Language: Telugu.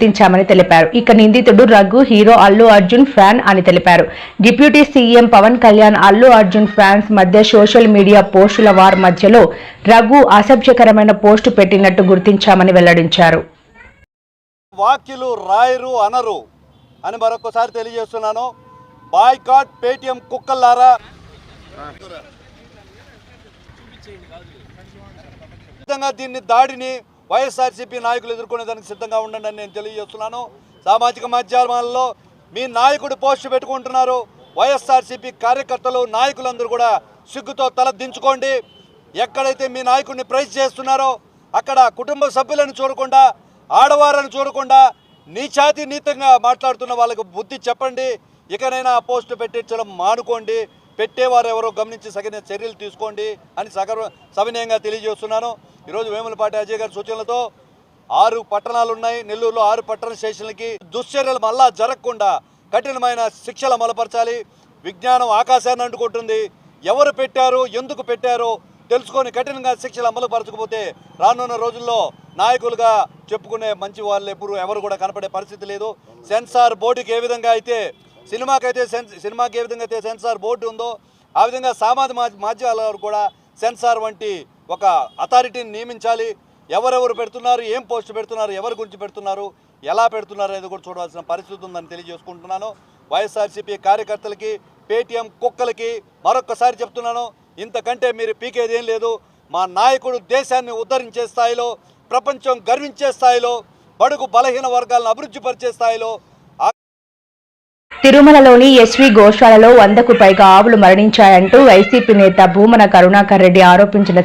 గుర్తించామని తెలిపారు. ఇక నిందితుడు రఘు హీరో అల్లు అర్జున్ ఫ్యాన్ అని తెలిపారు. Deputy CM Pawan Kalyan Allu Arjun fans మధ్య సోషల్ మీడియా పోస్టుల వార్ మధ్యలో రఘు అసభ్యకరమైన పోస్టు పెట్టినట్టు గుర్తించామని వెల్లడించారు. వాక్యులు రాయరు అనరు అని మరొకసారి తెలియజేస్తున్నాను. బాయ్కాట్ పేటిఎం కుక్కల్లారా? దీన్ని దాడిని వైఎస్ఆర్సీపీ నాయకులు ఎదుర్కొనేదానికి సిద్ధంగా ఉండండి అని నేను తెలియజేస్తున్నాను. సామాజిక మాధ్యమాల్లో మీ నాయకుడు పోస్టు పెట్టుకుంటున్నారు. వైఎస్ఆర్సీపీ కార్యకర్తలు నాయకులందరూ కూడా సిగ్గుతో తల దించుకోండి. ఎక్కడైతే మీ నాయకుడిని ప్రైజ్ చేస్తున్నారో అక్కడ కుటుంబ సభ్యులను చూడకుండా ఆడవారని చూడకుండా నీచాతి నీతంగా మాట్లాడుతున్న వాళ్ళకు బుద్ధి చెప్పండి. ఇకనైనా పోస్టు పెట్టించడం మానుకోండి. పెట్టేవారు ఎవరో గమనించి సగిన చర్యలు తీసుకోండి అని సగర్వ సవినయంగా తెలియజేస్తున్నాను. ఈరోజు వేములపాటి అజయ్ గారి సూచనలతో ఆరు పట్టణాలు ఉన్నాయి నెల్లూరులో ఆరు పట్టణ స్టేషన్లకి దుశ్చర్యలు మళ్ళా జరగకుండా కఠినమైన శిక్షలు అమలుపరచాలి. విజ్ఞానం ఆకాశాన్ని అంటుకుంటుంది. ఎవరు పెట్టారు? ఎందుకు పెట్టారు తెలుసుకొని కఠినంగా శిక్షలు అమలుపరచకపోతే రానున్న రోజుల్లో నాయకులుగా చెప్పుకునే మంచి వాళ్ళు ఎప్పుడు ఎవరు కూడా కనపడే పరిస్థితి లేదు. సెన్సార్ బోర్డుకి ఏ విధంగా అయితే సినిమాకైతే సెన్స్ సినిమాకి ఏ విధంగా అయితే సెన్సార్ బోర్డు ఉందో ఆ విధంగా సామాజిక మాధ్యమాల కూడా సెన్సార్ వంటి ఒక అథారిటీని నియమించాలి. ఎవరెవరు పెడుతున్నారు ఏం పోస్ట్ పెడుతున్నారు ఎవరి గురించి పెడుతున్నారు ఎలా పెడుతున్నారు అనేది కూడా చూడవలసిన పరిస్థితి ఉందని తెలియజేసుకుంటున్నాను. వైఎస్ఆర్సీపీ కార్యకర్తలకి పేటీఎం కుక్కలకి మరొక్కసారి చెప్తున్నాను ఇంతకంటే మీరు పీకేది ఏం లేదు. మా నాయకుడు దేశాన్ని ఉద్ధరించే స్థాయిలో ప్రపంచం గర్వించే స్థాయిలో బడుగు బలహీన వర్గాలను అభివృద్ధి పరిచే స్థాయిలో తిరుమలలోని ఎస్వి గోశాలలో వందకు పైగా ఆవులు మరణించాయంటూ వైసీపీ నేత భూమన కరుణాకర్ రెడ్డి ఆరోపించిన